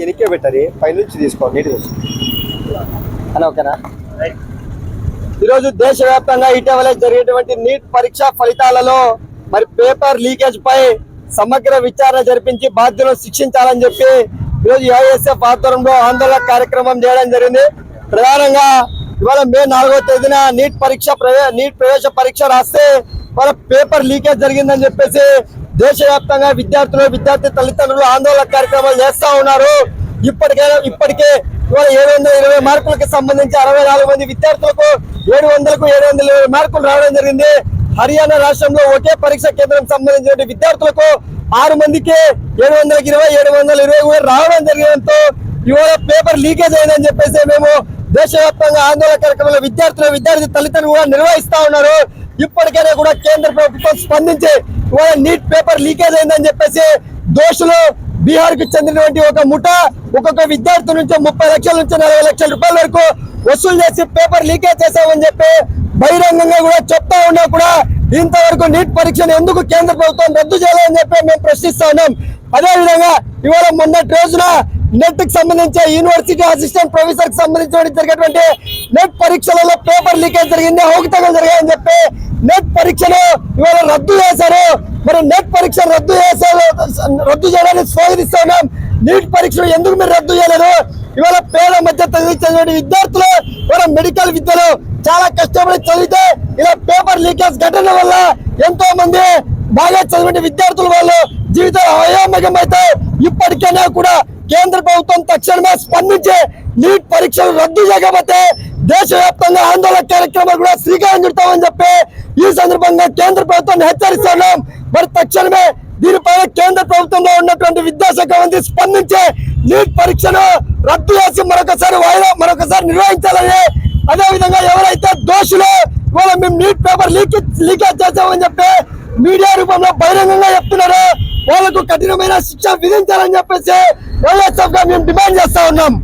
ఎనికే పెట్టారు పైనుంచి తీసుకోండి నీట్గా. అని ఓకేనా? ఈరోజు దేశవ్యాప్తంగా ఇటీవల జరిగేటువంటి నీట్ పరీక్ష ఫలితాలలో మరి పేపర్ లీకేజ్ పై సమగ్ర విచారణ జరిపించి బాధ్యులను శిక్షించాలని చెప్పి ఈరోజు ఐఎస్ఎఫ్ ఆధ్వర్యంలో ఆందోళన కార్యక్రమం చేయడం జరిగింది. ప్రధానంగా ఇవాళ మే నాలుగో తేదీన నీట్ పరీక్ష నీట్ ప్రవేశ పరీక్ష రాస్తే వాళ్ళ పేపర్ లీకేజ్ జరిగిందని చెప్పేసి దేశవ్యాప్తంగా విద్యార్థులు విద్యార్థి తల్లిదండ్రులు ఆందోళన కార్యక్రమాలు చేస్తా ఉన్నారు. ఇప్పటికైనా ఇప్పటికే ఇవాళ ఏడు వందల ఇరవై మార్కులకు సంబంధించి అరవై నాలుగు మంది విద్యార్థులకు ఏడు వందలకు ఏడు వందల ఇరవై మార్కులు రావడం జరిగింది. హర్యానా రాష్ట్రంలో ఒకే పరీక్ష కేంద్రం సంబంధించిన విద్యార్థులకు ఆరు మందికి ఏడు వందలకి ఇరవై ఏడు వందల ఇరవై కూడా రావడం జరిగడంతో ఇవాళ పేపర్ లీకేజ్ అయిందని చెప్పేసి మేము దేశవ్యాప్తంగా ఆందోళన కార్యక్రమంలో విద్యార్థులు విద్యార్థి తల్లిదండ్రులు కూడా నిర్వహిస్తా ఉన్నారు. ఇప్పటికైనా కూడా కేంద్ర ప్రభుత్వం స్పందించి నీట్ పేపర్ లీకేజ్ అయిందని చెప్పేసి దోషులు బీహార్కు చెందినటువంటి ఒక ముఠ ఒక్కొక్క విద్యార్థి నుంచి ముప్పై లక్షల నుంచి నలభై లక్షల రూపాయల వరకు వసూలు చేసి పేపర్ లీకేజ్ చేశామని చెప్పి బహిరంగంగా కూడా చెప్తా ఉన్నా కూడా ఇంతవరకు నీట్ పరీక్షను ఎందుకు కేంద్ర ప్రభుత్వం రద్దు చేయాలని చెప్పి మేము ప్రశ్నిస్తా ఉన్నాం. అదేవిధంగా ఇవాళ మొన్నటి రోజున నెట్కి సంబంధించి యూనివర్సిటీ అసిస్టెంట్ ప్రొఫెసర్కి సంబంధించిన జరిగేటువంటి నెట్ పరీక్షలలో పేపర్ లీకేజ్ జరిగింది అవకతవకలు జరిగాయని చెప్పి నెట్ పరీక్షను ఇవాళ రద్దు చేశారు. మరి నెట్ పరీక్ష రద్దు చేశారు రద్దు చేయడానికి స్వాగతిస్తున్నాం నీట్ పరీక్షను ఎందుకు మీరు రద్దు చేయలేదు? ఇవాళ పేద మధ్య తరగతి విద్యార్థులు ఇవాళ మెడికల్ విద్యలు చాలా కష్టపడి చదివితే ఇలా పేపర్ లీకేజ్ ఘటన వల్ల ఎంతో మంది బాగా చదివిన విద్యార్థులు వాళ్ళు జీవితాలు అయోమయం అయితే ఇప్పటికైనా కూడా కేంద్ర ప్రభుత్వం తక్షణమే స్పందించి నీట్ పరీక్షలు రద్దు చేయకపోతే దేశవ్యాప్తంగా ఆందోళన కార్యక్రమాలు కూడా శ్రీకారం చుడతామని చెప్పి ఈ సందర్భంగా కేంద్ర ప్రభుత్వాన్ని హెచ్చరిస్తున్నాం మరి తక్షణమే దీనిపైన కేంద్ర ప్రభుత్వంలో ఉన్నటువంటి విద్యాశాఖ మంత్రి స్పందించి నీట్ పరీక్షను రద్దు చేసి మరొకసారి వాయిదా మరొకసారి నిర్వహించాలని. అదే విధంగా ఎవరైతే దోషులు ఇవాళ మేము నీట్ పేపర్ లీక్ లీకేజ్ చేసామని చెప్పి మీడియా రూపంలో బహిరంగంగా వాళ్ళకు కఠినమైన శిక్ష విధించాలని చెప్పేసి వైఎస్ఎఫ్గా మేము డిమాండ్ చేస్తా ఉన్నాం.